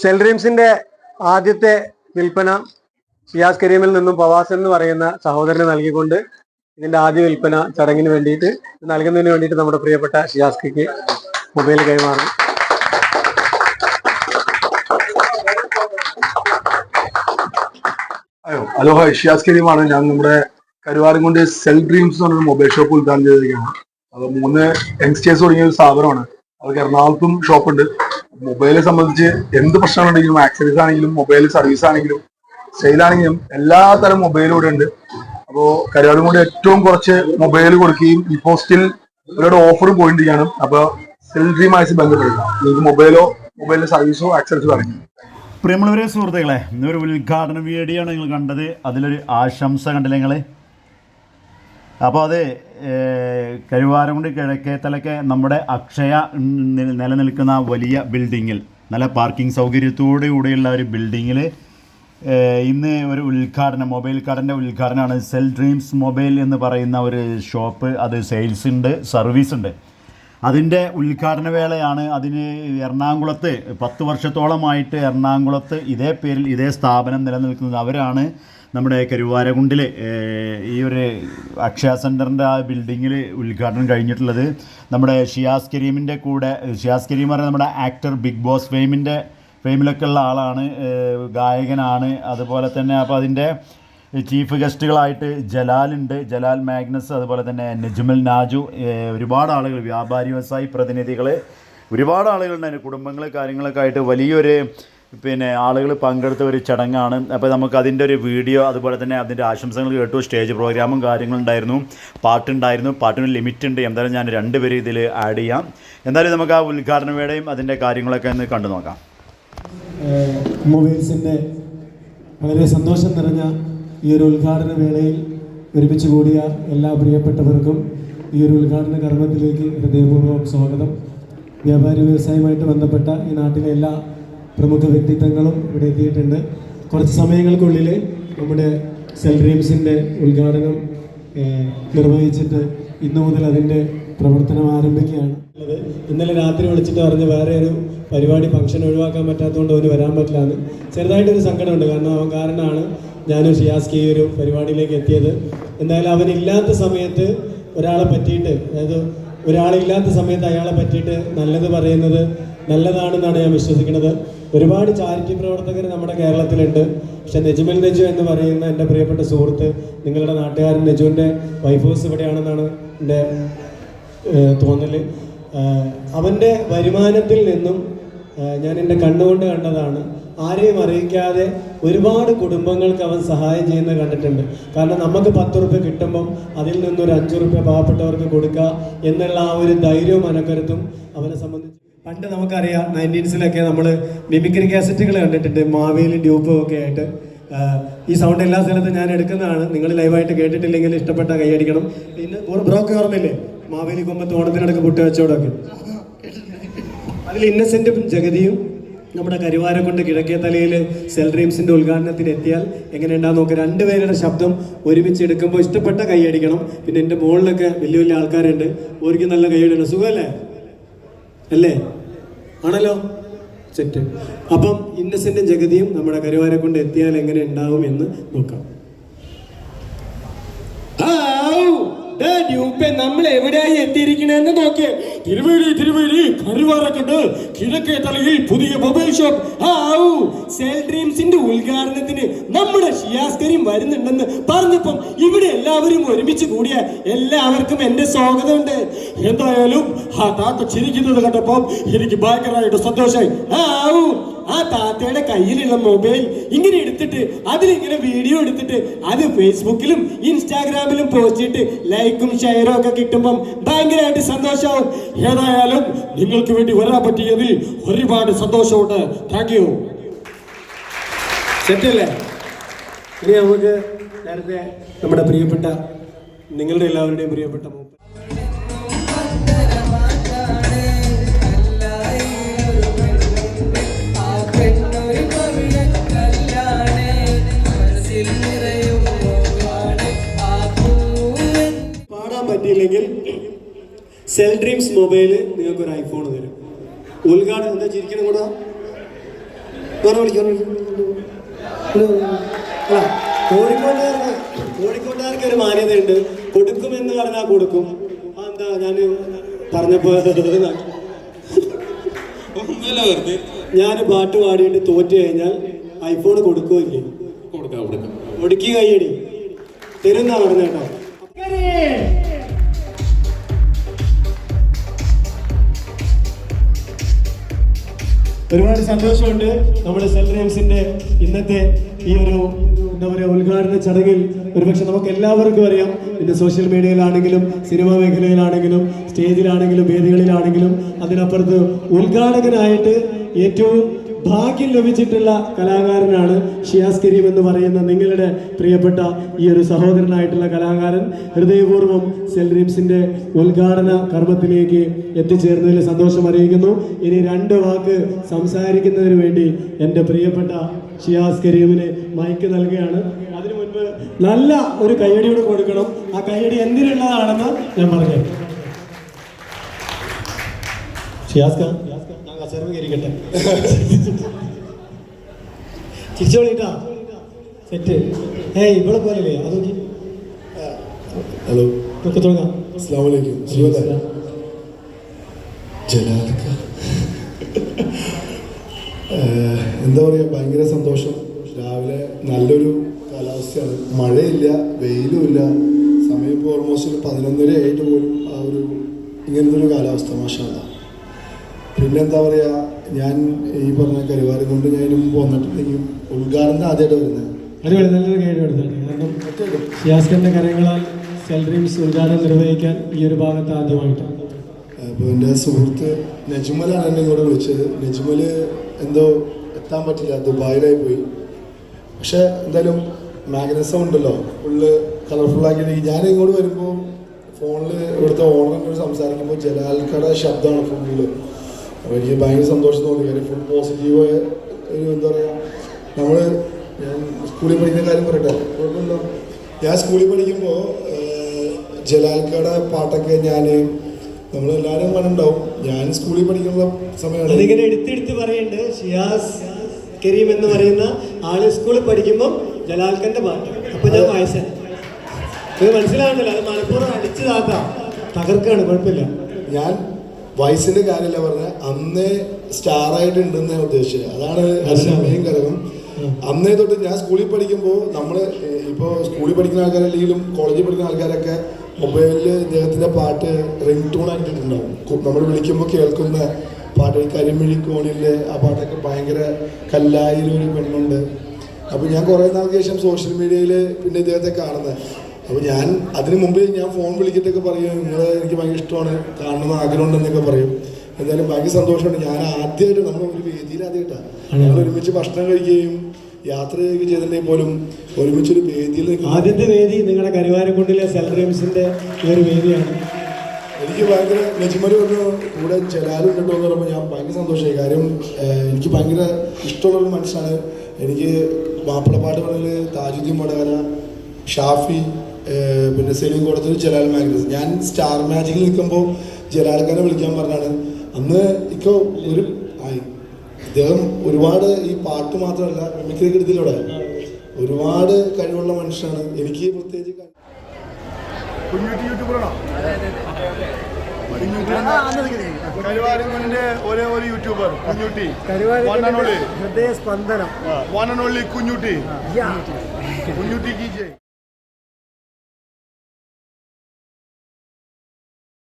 Cell ഡ്രീംസിന്റെ ആദ്യത്തെ വിൽപ്പന ഷിയാസ് കരീമിൽ നിന്നും പവാസ് എന്ന് പറയുന്ന സഹോദരന് നൽകിക്കൊണ്ട് ഇതിന്റെ ആദ്യ വിൽപ്പന ചടങ്ങിന് വേണ്ടിയിട്ട് നൽകുന്നതിന് വേണ്ടിയിട്ട് നമ്മുടെ പ്രിയപ്പെട്ട ഷിയാസ്കിക്ക് മൊബൈൽ കൈമാറും അയ്യോ ഹലോ ഹായ് ഷിയാസ് കരീമാണ്. ഞാൻ നമ്മുടെ കരുവാരംകൊണ്ട് സെൽ ഡ്രീംസ് എന്ന് പറഞ്ഞൊരു മൊബൈൽ ഷോപ്പ് ഉദ്ഘാടനം ചെയ്തിരിക്കുകയാണ്. അത് മൂന്ന് യങ്സ്റ്റേഴ്സ് തുടങ്ങിയ ഒരു സ്ഥാപനമാണ്. അവർക്ക് എറണാകുളത്തും ഷോപ്പുണ്ട്. മൊബൈലെ സംബന്ധിച്ച് എന്ത് പ്രശ്നമുണ്ടെങ്കിലും ആക്സസറീസ് ആണെങ്കിലും മൊബൈൽ സർവീസ് ആണെങ്കിലും സെയിലാണെങ്കിലും എല്ലാ തരം മൊബൈലും ഇവിടെ ഉണ്ട് അപ്പോ കരുവാരംകൊണ്ട് ഏറ്റവും കുറച്ച് മൊബൈൽ കൊടുക്കുകയും ഇപ്പോൾ സ്റ്റിൽ ഇവരുടെ ഓഫർ പോയിട്ടിരിക്കുകയാണ് അപ്പൊ സെൽ ഡ്രീമായി ബന്ധപ്പെടുക നിങ്ങൾക്ക് മൊബൈലോ മൊബൈലിന്റെ സർവീസോ ആക്സസറീസോ ആണെങ്കിൽ പ്രിയമുള്ളവരെ സുഹൃത്തുക്കളെ ഇന്നൊരു ഉദ്ഘാടന വീഡിയോ ആണ് നിങ്ങൾ കണ്ടത്. അതിലൊരു ആശംസ കണ്ടില്ല നിങ്ങൾ അപ്പോൾ അത് ഏഹ്, കരുവാരക്കുണ്ട് കിഴക്കേത്തലക്കെ നമ്മുടെ അക്ഷയ നിലനിൽക്കുന്ന വലിയ ബിൽഡിങ്ങിൽ നല്ല പാർക്കിംഗ് സൗകര്യത്തോടു കൂടിയുള്ള ഒരു ബിൽഡിങ്ങിൽ ഇന്ന് ഒരു ഉദ്ഘാടനം മൊബൈൽ കടന്റെ ഉദ്ഘാടനമാണ്. സെൽ ഡ്രീംസ് മൊബൈൽ എന്ന് പറയുന്ന ഒരു ഷോപ്പ് അത് സെയിൽസ് ഉണ്ട് സർവീസ് ഉണ്ട്. അതിന്റെ ഉദ്ഘാടന വേളയാണ് അതിന് എറണാകുളത്ത് പത്ത് വർഷത്തോളമായിട്ട് എറണാകുളത്ത് ഇതേ പേരിൽ ഇതേ സ്ഥാപനം നിലനിൽക്കുന്നത്. അവരാണ് നമ്മുടെ കരുവാരകുണ്ടിൽ ഈ ഒരു അക്ഷയ സെന്ററിന്റെ ആ ബിൽഡിങ്ങിൽ ഉദ്ഘാടനം കഴിഞ്ഞിട്ടുള്ളത് നമ്മുടെ ഷിയാസ് കരീമിന്റെ കൂടെ ഷിയാസ് കരീം പറഞ്ഞാൽ നമ്മുടെ ആക്ടർ ബിഗ് ബോസ് ഫെയിമിന്റെ ഫെയിമിലൊക്കെ ഉള്ള ആളാണ് ഗായകനാണ്. അതുപോലെ തന്നെ അപ്പോൾ അതിന്റെ ചീഫ് ഗസ്റ്റുകളായിട്ട് ജലാലുണ്ട് ജലാൽ മാഗ്നസ് അതുപോലെ തന്നെ നജ്മൽ നാജു ഒരുപാട് ആളുകൾ വ്യാപാരി വ്യവസായി പ്രതിനിധികൾ ഒരുപാട് ആളുകളുണ്ട്. അതിന്റെ കുടുംബങ്ങൾ കാര്യങ്ങളൊക്കെ ആയിട്ട് വലിയൊരു പിന്നെ ആളുകൾ പങ്കെടുത്ത ഒരു ചടങ്ങാണ്. അപ്പോൾ നമുക്ക് അതിന്റെ ഒരു വീഡിയോ അതുപോലെ തന്നെ അതിന്റെ ആശംസകൾ കേട്ടു. സ്റ്റേജ് പ്രോഗ്രാമും കാര്യങ്ങളും ഉണ്ടായിരുന്നു. പാട്ടുണ്ടായിരുന്നു. പാട്ടിന് ലിമിറ്റ് ഉണ്ട് എന്തായാലും ഞാൻ രണ്ട് പേര് ഇതിൽ ആഡ് ചെയ്യാം. എന്തായാലും നമുക്ക് ആ ഉദ്ഘാടന വേളയും അതിന്റെ കാര്യങ്ങളൊക്കെ ഒന്ന് കണ്ടു നോക്കാം. മൊബൈൽസിന്റെ വളരെ സന്തോഷം നിറഞ്ഞ ഈ ഒരു ഉദ്ഘാടന വേളയിൽ ഒരുമിച്ച് കൂടിയ എല്ലാ പ്രിയപ്പെട്ടവർക്കും ഈ ഒരു ഉദ്ഘാടന കർമ്മത്തിലേക്ക് ഹൃദയപൂർവം സ്വാഗതം. വ്യാപാരി വ്യവസായവുമായിട്ട് ബന്ധപ്പെട്ട ഈ നാട്ടിലെ എല്ലാ പ്രമുഖ വ്യക്തിത്വങ്ങളും ഇവിടെ എത്തിയിട്ടുണ്ട്. കുറച്ച് സമയങ്ങൾക്കുള്ളിൽ നമ്മുടെ സെൽ ഡ്രീംസിന്റെ ഉദ്ഘാടനം നിർവഹിച്ചിട്ട് ഇന്നു മുതൽ അതിന്റെ പ്രവർത്തനം ആരംഭിക്കുകയാണ്. ഇന്നലെ രാത്രി വിളിച്ചിട്ട് പറഞ്ഞ് വേറെ ഒരു പരിപാടി ഫംഗ്ഷൻ ഒഴിവാക്കാൻ പറ്റാത്തതുകൊണ്ട് അവന് വരാൻ പറ്റില്ലാന്ന്. ചെറുതായിട്ടൊരു സങ്കടമുണ്ട്. കാരണം അവൻ കാരണമാണ് ഞാനും ഷിയാസ്കി ഒരു പരിപാടിയിലേക്ക് എത്തിയത്. എന്തായാലും അവനില്ലാത്ത സമയത്ത് ഒരാളെ പറ്റിയിട്ട് അതായത് ഒരാളില്ലാത്ത സമയത്ത് അയാളെ പറ്റിയിട്ട് നല്ലത് പറയുന്നത് നല്ലതാണെന്നാണ് ഞാൻ വിശ്വസിക്കുന്നത്. ഒരുപാട് ചാരിറ്റി പ്രവർത്തകർ നമ്മുടെ കേരളത്തിലുണ്ട്. പക്ഷെ നെജുമൽ നെജു എന്ന് പറയുന്ന എന്റെ പ്രിയപ്പെട്ട സുഹൃത്ത് നിങ്ങളുടെ നാട്ടുകാരൻ നെജുവിന്റെ വൈഫ് ഹൗസ് ഇവിടെയാണെന്നാണ് എന്റെ തോന്നൽ അവന്റെ വരുമാനത്തിൽ നിന്നും ഞാൻ എന്റെ കണ്ണുകൊണ്ട് കണ്ടതാണ്. ആരെയും അറിയിക്കാതെ ഒരുപാട് കുടുംബങ്ങൾക്ക് അവൻ സഹായം ചെയ്യുന്നത് കണ്ടിട്ടുണ്ട്. കാരണം നമുക്ക് പത്ത് റുപ്യ കിട്ടുമ്പം അതിൽ നിന്നൊരു അഞ്ച് റുപ്യ പാവപ്പെട്ടവർക്ക് കൊടുക്കുക എന്നുള്ള ആ ഒരു ധൈര്യവും മനക്കരുത്തും അവനെ സംബന്ധിച്ച് പണ്ട് നമുക്കറിയാം നയന്റീൻസിലൊക്കെ നമ്മൾ മിമിക്രി കാസറ്റുകൾ കണ്ടിട്ടുണ്ട് മാവേലി ഡ്യൂപ്പും ഒക്കെ ആയിട്ട്. ഈ സൗണ്ട് എല്ലാ സ്ഥലത്തും ഞാൻ എടുക്കുന്നതാണ്. നിങ്ങൾ ലൈവായിട്ട് കേട്ടിട്ടില്ലെങ്കിൽ ഇഷ്ടപ്പെട്ട കൈയടിക്കണം പിന്നെ ബ്രോക്ക് ഓർമ്മയില്ലേ? മാവേലി കൊമ്പത്ത് ഓണത്തിനടക്ക് പുട്ട് വെച്ചോടൊക്കെ അതിൽ ഇന്നസെന്റും ജഗതിയും നമ്മുടെ കരുവാരം കൊണ്ട് കിഴക്കേ തലയിൽ സെൽ ഡ്രീംസിന്റെ ഉദ്ഘാടനത്തിന് എത്തിയാൽ എങ്ങനെയുണ്ടാകും നോക്കുക രണ്ടുപേരുടെ ശബ്ദം ഒരുമിച്ച് എടുക്കുമ്പോൾ ഇഷ്ടപ്പെട്ട കൈയടിക്കണം പിന്നെ എന്റെ മുകളിലൊക്കെ വലിയ വലിയ ആൾക്കാരുണ്ട്. ഓർക്ക് നല്ല കൈയടിക്കണം സുഖമല്ലേ? അല്ലേ? ആണല്ലോ? സെറ്റ്. അപ്പം ഇന്നസെന്റ് ജഗതിയും നമ്മുടെ കരുവാരെ കൊണ്ട് എത്തിയാൽ എങ്ങനെ ഉണ്ടാവും എന്ന് നോക്കാം. നമ്മൾ എവിടെയായി എത്തിയിരിക്കണെന്ന് നോക്കിയേ തിരുവേലി തിരുവേലി. കരുവാരക്കണ്ട് കിഴക്കേ തലയിൽ പുതിയ മൊബൈൽ ഷോപ്പ്. ആ സെൽ ഡ്രീംസിന്റെ ഉദ്ഘാടനത്തിന് നമ്മുടെ ഷിയാസ് കരീം വരുന്നുണ്ടെന്ന് പറഞ്ഞപ്പം ഇവിടെ എല്ലാവരും ഒരുമിച്ച് കൂടിയ എല്ലാവർക്കും എന്റെ സ്വാഗതമുണ്ട്. എന്തായാലും ആ താത്ത ചിരിക്കുന്നത് കണ്ടപ്പം എനിക്ക് ഭയങ്കരമായിട്ട് സന്തോഷമായി. ആവൂ ആ താത്തയുടെ കയ്യിലുള്ള മൊബൈൽ ഇങ്ങനെ എടുത്തിട്ട് അതിലിങ്ങനെ വീഡിയോ എടുത്തിട്ട് അത് ഫേസ്ബുക്കിലും ഇൻസ്റ്റാഗ്രാമിലും പോസ്റ്റ് ചെയ്തിട്ട് ലൈക്കും ഷെയറും ഒക്കെ കിട്ടുമ്പം ഭയങ്കരമായിട്ട് സന്തോഷമാവും ഏതായാലും നിങ്ങൾക്ക് വേണ്ടി വരാൻ പറ്റിയതിൽ ഒരുപാട് സന്തോഷമുണ്ട്. താങ്ക് യു സെറ്റല്ലേ ഇനി നമുക്ക് നേരത്തെ നമ്മുടെ പ്രിയപ്പെട്ട നിങ്ങളുടെ എല്ലാവരുടെയും പ്രിയപ്പെട്ട പറ്റിയില്ലെങ്കിൽ സെൽ ഡ്രീംസ് മൊബൈൽ നിങ്ങൾക്ക് ഒരു ഐഫോൺ തരും. ഉദ്ഘാടനം എന്താ ചിരിക്കണം കൂടെ? വേറെ വിളിക്കാം അല്ല കോഴിക്കോട്ടുകാർക്ക് കോഴിക്കോട്ടുകാർക്ക് ഒരു മാന്യതയുണ്ട്. കൊടുക്കുമെന്ന് പറഞ്ഞാൽ കൊടുക്കും. എന്താ ഞാൻ പറഞ്ഞപ്പോ ഞാൻ പാട്ട് പാടിയിട്ട് തോറ്റു കഴിഞ്ഞാൽ ഐഫോൺ കൊടുക്കുകയില്ലേ? കൊടുക്കാം കൊടുക്കാം. ഒടുക്കി കൈയടി. തരുന്ന പറഞ്ഞേട്ടോ ഒരുപാട് സന്തോഷമുണ്ട് നമ്മുടെ സെൽ റേംസിന്റെ ഇന്നത്തെ ഈ ഒരു എന്താ പറയുക ഉദ്ഘാടന ചടങ്ങിൽ. ഒരുപക്ഷെ നമുക്ക് എല്ലാവർക്കും അറിയാം. ഇന്ന് സോഷ്യൽ മീഡിയയിലാണെങ്കിലും സിനിമാ മേഖലയിലാണെങ്കിലും സ്റ്റേജിലാണെങ്കിലും വേദികളിലാണെങ്കിലും അതിനപ്പുറത്ത് ഉദ്ഘാടകനായിട്ട് ഏറ്റവും ഭാഗ്യം ലഭിച്ചിട്ടുള്ള കലാകാരനാണ് ഷിയാസ് കരീം എന്ന് പറയുന്ന നിങ്ങളുടെ പ്രിയപ്പെട്ട ഈ ഒരു സഹോദരനായിട്ടുള്ള കലാകാരൻ. ഹൃദയപൂർവം സെൽറീംസിന്റെ ഉദ്ഘാടന കർമ്മത്തിലേക്ക് എത്തിച്ചേർന്നതിൽ സന്തോഷം അറിയിക്കുന്നു. ഇനി രണ്ട് വാക്ക് സംസാരിക്കുന്നതിന് വേണ്ടി എന്റെ പ്രിയപ്പെട്ട ഷിയാസ് കരീമിന് മൈക്ക് നൽകുകയാണ്. അതിനു മുൻപ് നല്ല ഒരു കയ്യടിയോട് കൊടുക്കണം. ആ കയ്യടി എന്തിനുള്ളതാണെന്ന് ഞാൻ പറഞ്ഞു ഷിയാസ് ഞാൻ കസേരമ കയറിക്കട്ടെ. തിരിച്ചോളിട്ടാ സെറ്റ്. ഏ ഇവിടെ പോലല്ലേ അത് നോക്കി ഹലോ. ഒക്കെ തുടങ്ങാം. അസ്സാം വലൈക്കും എന്താ പറയുക ഭയങ്കര സന്തോഷം. രാവിലെ നല്ലൊരു കാലാവസ്ഥയാണ്. മഴയില്ല വെയിലുമില്ല സമയം ഇപ്പോൾ ഓൾമോസ്റ്റ് ഒരു പതിനൊന്നര ആയിട്ട് പോലും ആ ഒരു ഇങ്ങനത്തെ ഒരു കാലാവസ്ഥ മാഷാല്ല പിന്നെന്താ പറയുക ഞാൻ ഈ പറഞ്ഞ കരുവാരം കൊണ്ട് ഞാൻ മുമ്പ് വന്നിട്ടുണ്ടെങ്കിൽ ഉദ്ഘാടനം ആദ്യമായിട്ട് വരുന്നത്. അടിപൊളി നല്ലൊരു കയ്യടി എടുത്തിട്ടുണ്ട് കാരണം കരങ്ങളാൽ സെൽഡ്രീംസ് ഉദ്ഘാടനം നിർവഹിക്കാൻ ഈ ഒരു ഭാഗത്ത് ആദ്യമായിട്ടാണ് അപ്പോൾ എന്റെ സുഹൃത്ത് നജ്മലാണ് എന്നെ ഇങ്ങോട്ട് വിളിച്ചത്. നജ്മൽ എന്തോ എത്താൻ പറ്റില്ല ദുബായിലായി പോയി. പക്ഷേ എന്തായാലും മാഗ്നസം ഉണ്ടല്ലോ ഫുള്ള് കളർഫുള്ളാക്കി ഞാൻ ഇങ്ങോട്ട് വരുമ്പോൾ ഫോണിൽ ഇവിടുത്തെ ഓണറിനോട് സംസാരിക്കുമ്പോൾ ജലാൽക്കട ശബ്ദമാണ് ഫുള്ള് അപ്പോൾ എനിക്ക് ഭയങ്കര സന്തോഷം തോന്നി. കാര്യം ഫുൾ പോസിറ്റീവ് ഒരു എന്താ പറയുക നമ്മൾ ഞാൻ സ്കൂളിൽ പഠിക്കുന്ന കാര്യം പറയട്ടെ. കുഴപ്പമില്ല. ഞാൻ സ്കൂളിൽ പഠിക്കുമ്പോൾ ജലാൽക്കട പാട്ടൊക്കെ ഞാൻ നമ്മളെല്ലാവരും കണ്ടുണ്ടാവും ഞാൻ സ്കൂളിൽ പഠിക്കുന്ന സമയമാണ്. അതിങ്ങനെ എടുത്തെടുത്ത് പറയുന്നുണ്ട് ഷിയാസ് കരീം എന്ന് പറയുന്ന ആൾ സ്കൂളിൽ പഠിക്കുമ്പോൾ ജലാൽക്കന്റെ പാട്ട്. അപ്പൊ ഞാൻ വായിച്ച. ഇത് മനസ്സിലാവുന്നില്ല. അത് മലപ്പുറം അടിച്ചു താത്ത. തകർക്കാണ് കുഴപ്പമില്ല. ഞാൻ വയസ്സിന്റെ കാര്യമല്ല പറഞ്ഞ അന്നേ സ്റ്റാർ ആയിട്ട് ഉണ്ടെന്ന് ഞാൻ ഉദ്ദേശിച്ചത്. അതാണ് അതിന്റെ മെയിൻ ഘടകം. അന്നേ തൊട്ട് ഞാൻ സ്കൂളിൽ പഠിക്കുമ്പോൾ നമ്മൾ ഇപ്പോൾ സ്കൂളിൽ പഠിക്കുന്ന ആൾക്കാരല്ലെങ്കിലും കോളേജിൽ പഠിക്കുന്ന ആൾക്കാരൊക്കെ മൊബൈലിൽ ഇദ്ദേഹത്തിന്റെ പാട്ട് റിംഗ് ടൂൺ ആക്കിയിട്ടുണ്ടാവും നമ്മൾ വിളിക്കുമ്പോൾ കേൾക്കുന്ന പാട്ട്. കരിമിഴി കോണിലെ ആ പാട്ടൊക്കെ ഭയങ്കര കല്ലായിലൊരു പെണ്ണുണ്ട്. അപ്പോൾ ഞാൻ കുറേ നാൾക്ക് ശേഷം സോഷ്യൽ മീഡിയയിൽ പിന്നെ ഇദ്ദേഹത്തെ കാണുന്നത്. അപ്പോൾ ഞാൻ അതിന് മുമ്പേ ഞാൻ ഫോൺ വിളിച്ചിട്ടൊക്കെ പറയും നിങ്ങൾ എനിക്ക് ഭയങ്കര ഇഷ്ടമാണ് കാണണമെന്ന് ആഗ്രഹമുണ്ടെന്നൊക്കെ പറയും. എന്തായാലും ഭയങ്കര സന്തോഷമുണ്ട്. ഞാൻ ആദ്യമായിട്ട് നമ്മൾ ഒരു വേദിയിൽ ആദ്യമായിട്ടാണ് ഞങ്ങൾ ഒരുമിച്ച് ഭക്ഷണം കഴിക്കുകയും യാത്ര ചെയ്യുകയും ചെയ്തിട്ടുണ്ടെങ്കിൽ പോലും ഒരുമിച്ചൊരു വേദിയിൽ ആദ്യത്തെ വേദി നിങ്ങളുടെ കരുവാരക്കുണ്ടിലെ സെൽ ഡ്രീംസിന്റെ ഒരു വേദിയാണ്. എനിക്ക് ഭയങ്കര നജിമൽ പറഞ്ഞു കൂടെ ജലാലും കിട്ടുമെന്ന് എന്ന് പറയുമ്പോൾ ഞാൻ ഭയങ്കര സന്തോഷമായി. കാര്യം എനിക്ക് ഭയങ്കര ഇഷ്ടമുള്ളൊരു മനുഷ്യനാണ്. എനിക്ക് മാപ്പിളപ്പാട്ട് പറഞ്ഞാൽ താജുദ്ദീൻ വടകര ഷാഫി പിന്നെ സെലീം കൊടുത്തൊരു ജലാൽ മാഗ്നസ്. ഞാൻ സ്റ്റാർ മാജിക്കിൽ നിൽക്കുമ്പോൾ ജലാൽഖാനെ വിളിക്കാൻ പറഞ്ഞാണ്. അന്ന് ഇക്കോ ഒരു ആയി. ഇദ്ദേഹം ഒരുപാട് ഈ പാട്ട് മാത്രമല്ല മിമിക്രി കൃതിയിലൂടെ ഒരുപാട് കഴിവുള്ള മനുഷ്യനാണ്. എനിക്ക് പ്രത്യേകിച്ച് ഒരേ ഒരു യൂട്യൂബർ കുഞ്ഞുട്ടി. ഹൃദയ സ്പന്ദനം one and only Kunjutty. Kunjutty